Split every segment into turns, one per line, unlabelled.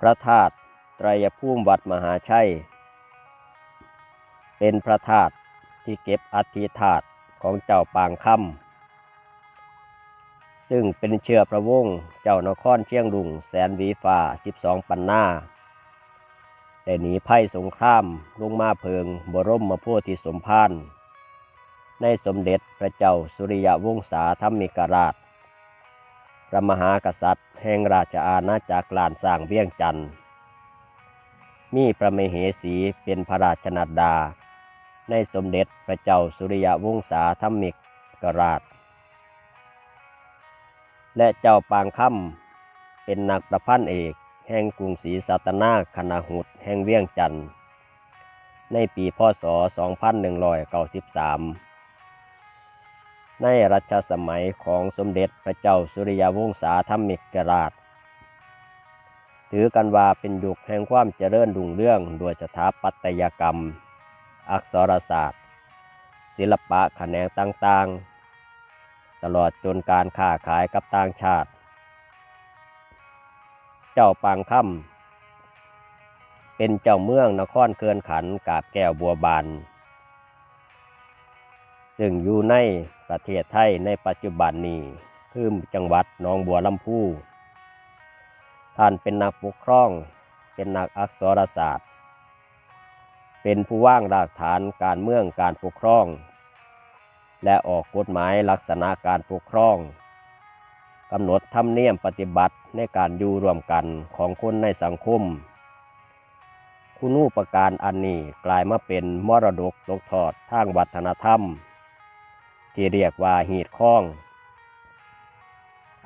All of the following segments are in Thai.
พระธาตุไตรยภูมิวัดมหาชัย เป็นพระธาตุที่เก็บอัฐิธาตุของเจ้าปางคำซึ่งเป็นเชื้อพระวงศ์เจ้านครเชียงดุงแสนวีฟ้า 12 ปันนาได้หนีภัยสงครามลงมาเพิงบรมมาโพธิสมภารในสมเด็จพระเจ้าสุริยวงศาธรรมิกราช ระมหากษัตริย์ แห่งราชอาณาจักรลานสร้างเวียงจันทร์มีพระมเหสีเป็นพระราชนัดดา ในสมเด็จพระเจ้าสุริยวงศาธรรมิกราช และเจ้าปางค่ำเป็นนักประพันธ์เอกแห่งกรุงศรีสัตนาคณหุดแห่งเวียงจันทร์ในปีพศ 2193 ในรัชสมัยของสมเด็จพระเจ้าสุริยวงศาธรรมิกราช ถือกันว่าเป็นยุคแห่งความเจริญรุ่งเรื่องโดยสถาปัตยกรรม อักษรศาสตร์ ศิลปะแขนงต่างๆ ตลอดจนการค้าขายกับต่างชาติ เจ้าปางค่ำเป็นเจ้าเมืองนครเคือนขันกาบแก้วบัวบาน ซึ่งอยู่ในประเทศไทยในปัจจุบันนี้คือจังหวัดหนองบัวลำพู ท่านเป็นนักปกครอง เป็นนักอักษรศาสตร์ เป็นผู้ว่างรากฐานการเมืองการปกครอง และออกกฎหมายลักษณะการปกครองกำหนดธรรมเนียมปฏิบัติในการอยู่รวมกันของคนในสังคม คุณูปการอันนี้กลายมาเป็นมรดกตกทอดทางวัฒนธรรม ที่เรียกว่าหีดข้อง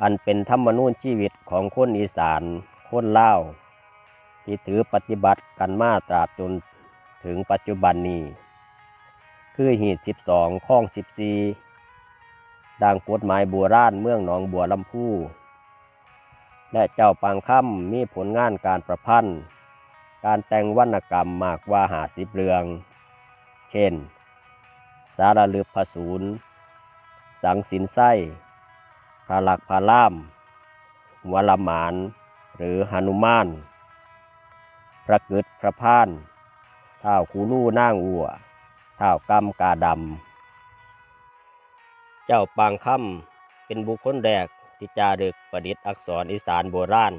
อันเป็นธรรมนูญชีวิตของคนอีสานคนเล่าที่ถือปฏิบัติกันมาตราบจนถึงปัจจุบันนี้ คือหีด12ข้อง 14 ดังกฎหมายโบราณเมืองหนองบัวลำพู และเจ้าปางค่ำมีผลงานการประพันธ์ การแต่งวรรณกรรมมากกว่าหาสิบเรื่อง เช่น สารลึกพระศูนย์ สังสินไส้พระหลักพระล่ามหัวละหมาน หรือหนุมาน พระกึดพระพานเท้าคูลู่นางอัวเท้ากำกาดำ เจ้าปางค่ำเป็นบุคคลแรกที่จารึกประดิษฐ์อักษรอีสานโบราณ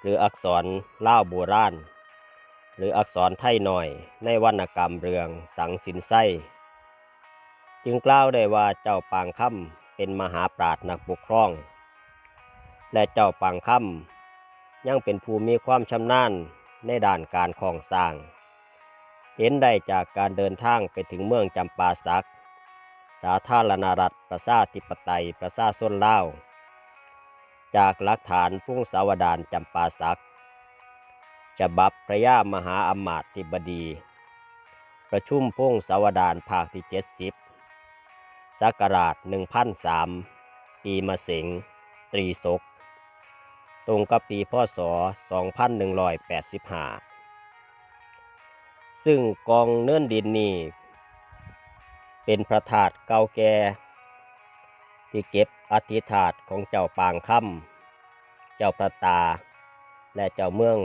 หรืออักษรล่าวโบราณ หรืออักษรไทยหน่อยในวรรณกรรมเรืองสังสินไส้ จึงกล่าวได้ว่าเจ้าปางค่ำเป็นมหาปราชญ์นักปกครอง และเจ้าปางค่ำยังเป็นผู้มีความชำนาญในด้านการคลองสร้าง เห็นได้จากการเดินทางไปถึงเมืองจำปาสัก สาธารณรัฐประชาธิปไตยประชาชนเลาจากหลักฐานพุ่งสาวดานจำปาสักฉบับพระยามหาอมาตย์ธิบดี ประชุมพุ่งสาวดานภาคที่70 ศักราช1003 ปีมะเสงตรีศก ตรงกับปีพศ 2185 ซึ่งกองเนื่นดินนี้เป็นพระธาตุเก่าแก่ที่เก็บอธิธาตุของเจ้าปางค่ำเจ้าพระตา และเจ้าเมือง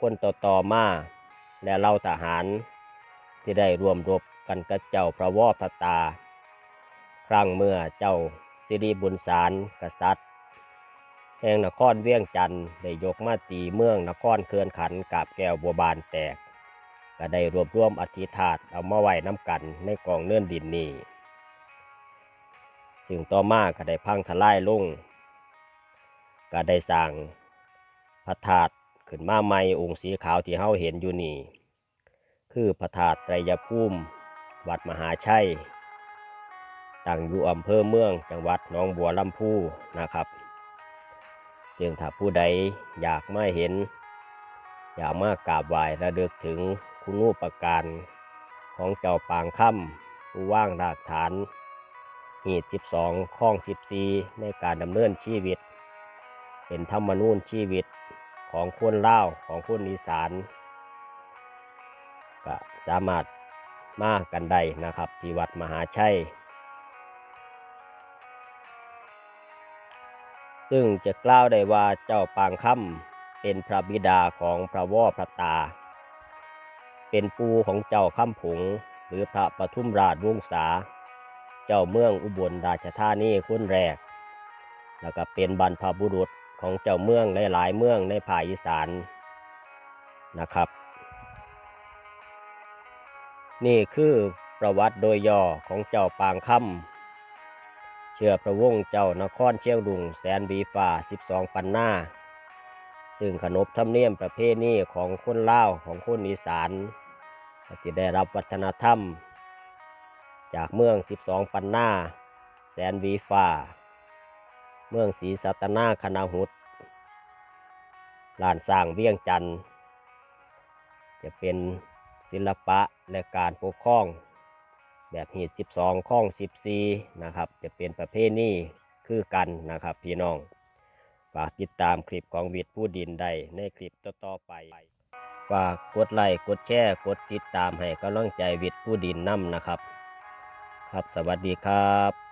คนต่อต่อมาและเล่าทหารที่ได้รวมรบกันกับเจ้าพระวอพระตา ครั้งเมื่อเจ้าสิริบุญสารกษัตริย์ แห่งนครเวียงจันทร์ได้ยกมาตีเมืองนครเคือนขันกาบแก้วบัวบานแตก ก็ได้รวบรวมอธิธาตเอามาไว้น้ำกันในกองเนื่อนดินนี้ซึ่งต่อมาก็ได้พังทลายลงก็ได้สร้างพระธาตุขึ้นมาใหม่องค์สีขาวที่เฮาเห็นอยู่นี่ คือพระธาตุไตรยภูมิ วัดมหาชัย ตั้งอยู่อำเภอเมือง จังหวัดหนองบัวลำพูนะครับ จึงถ้าผู้ใดอยากมาเห็น อยากมากราบไหว้ระลึกถึงคุณูปการของเจ้าปางค่ำผู้ว่างรากฐานหีด12ข้อง 14 ในการดำเนินชีวิต เป็นธรรมนูญชีวิตของคนเล่าของคนอีสานก็สามารถมากันได้นะครับ ที่วัดมหาชัย ซึ่งจะกล่าวได้ว่าเจ้าปางค่เป็นพระบิดาของพระว่อพระตา เป็นปูของเจ้าข้าผงหรือพระปทุมราชวงศาเจ้าเมืองอุบลราชธานีคนแรก แล้วก็เป็นบรรพบุรุษของเจ้าเมืองหลายๆเมืองในภาคอีสานนะครับ นี่คือประวัติโดยย่อของเจ้าปางค่ำ เชื่อพระวงศ์เจ้านครเชียงรุงแสนบีฟ้า12ปันหน้า ซึ่งขนบธรรมเนียมประเพณีของคนลาวของคนอีสานจะได้รับวัฒนธรรม จากเมือง12ปันหน้า แสนวีฟ้าเมืองศรีสัตนาคณาหุดลานสร้างเวียงจันทร์จะเป็นศิลปะและการปกครอง แบบหีด12ข้อง 14 นะครับ จะเป็นประเภทนี้คือกันนะครับ พี่น้อง ฝากติดตามคลิปของวิทย์ผู้ดินได้ในคลิปต่อๆไป ฝากกดไลค์กดแชร์กดติดตามให้กำลังใจวิทย์ผู้ดินนำนะครับ ครับสวัสดีครับ